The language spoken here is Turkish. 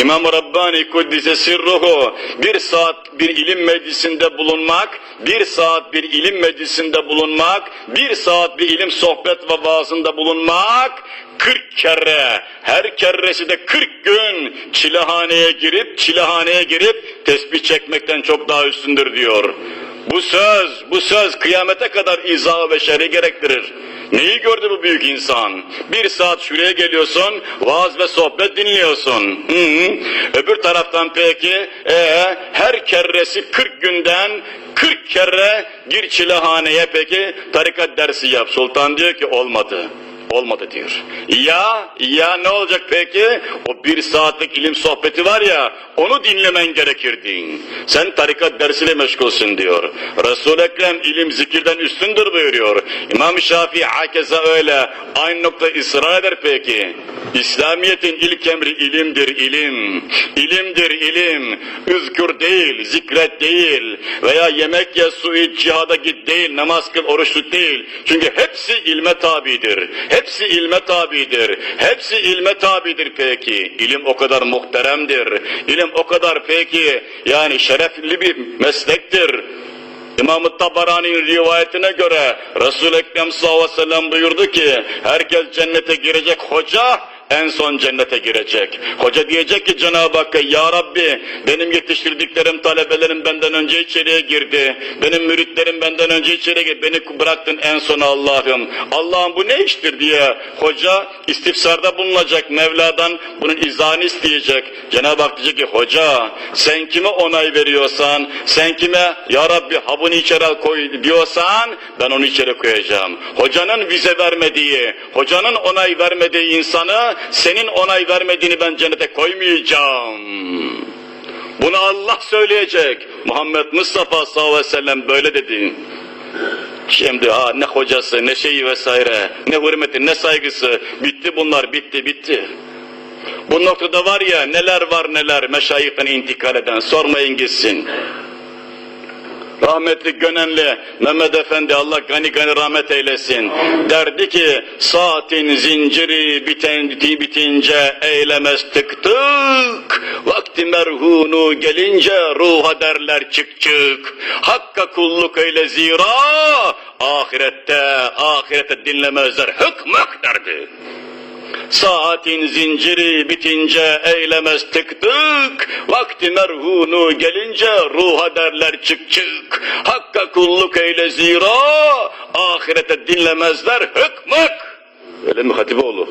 İmam Rabbani Kuddise Sirruhu bir saat bir ilim meclisinde bulunmak, bir saat bir ilim meclisinde bulunmak, bir saat bir ilim sohbet ve vaazında bulunmak, 40 kere, her kerresi de 40 gün çilehaneye girip, çilehaneye girip tesbih çekmekten çok daha üstündür diyor. Bu söz, bu söz kıyamete kadar izah ve şerhi gerektirir. Neyi gördü bu büyük insan? Bir saat şuraya geliyorsun, vaaz ve sohbet dinliyorsun. Hı hı. Öbür taraftan peki, ee, her kerresi 40 günden 40 kere gir çilehaneye peki tarikat dersi yap. Sultan diyor ki olmadı. Olmadı diyor. Ya, ya ne olacak peki? O bir saatlik ilim sohbeti var ya, onu dinlemen gerekirdi. Sen tarikat dersiyle meşgulsün diyor. Resul-i Ekrem ilim zikirden üstündür buyuruyor. İmam Şafii hakeza öyle. Aynı nokta ısrar eder peki. İslamiyet'in ilk emri ilimdir ilim. İlimdir ilim. Üzkür değil, zikret değil. Veya yemek ye, su iç, cihada git değil, namaz kıl, oruç tut değil. Çünkü hepsi ilme tabidir. Hepsi ilme tabidir. Hepsi ilme tabidir peki. İlim o kadar muhteremdir. İlim o kadar peki yani şerefli bir meslektir. İmam-ı Tabarani'nin rivayetine göre Resul-i Ekrem sallallahu aleyhi ve sellem buyurdu ki herkes cennete girecek hoca en son cennete girecek. Hoca diyecek ki Cenab-ı Hakk'a ya Rabbi benim yetiştirdiklerim talebelerim benden önce içeriye girdi. Benim müritlerim benden önce içeriye girdi. Beni bıraktın en son Allah'ım. Allah'ım bu ne iştir diye hoca istifsarda bulunacak. Mevla'dan bunun izahını isteyecek. Cenab-ı Hak diyecek ki hoca sen kime onay veriyorsan sen kime ya Rabbi ha bunu içeri koy diyorsan ben onu içeri koyacağım. Hocanın vize vermediği, hocanın onay vermediği insanı senin onay vermediğini ben cennete koymayacağım. Bunu Allah söyleyecek. Muhammed Mustafa sallallahu aleyhi ve sellem böyle dedi. Şimdi ha ne hocası, ne şeyi vesaire, ne hürmeti, ne saygısı. Bitti bunlar, bitti, bitti. Bu noktada var ya neler var neler meşayihten intikal eden sormayın gitsin. Rahmetli Gönenli Mehmet Efendi Allah gani gani rahmet eylesin. Derdi ki saatin zinciri biten, bitince eylemez tık tık. Vakti merhunu gelince ruha derler çık çık. Hakka kulluk eyle zira ahirette ahirette dinlemezler hık mık derdi. Saatin zinciri bitince eylemez tık tık. Vakti merhunu gelince ruha derler çık çık. Hakka kulluk eyle zira ahirete dinlemezler hık mık. Öyle mi Hatipoğlu?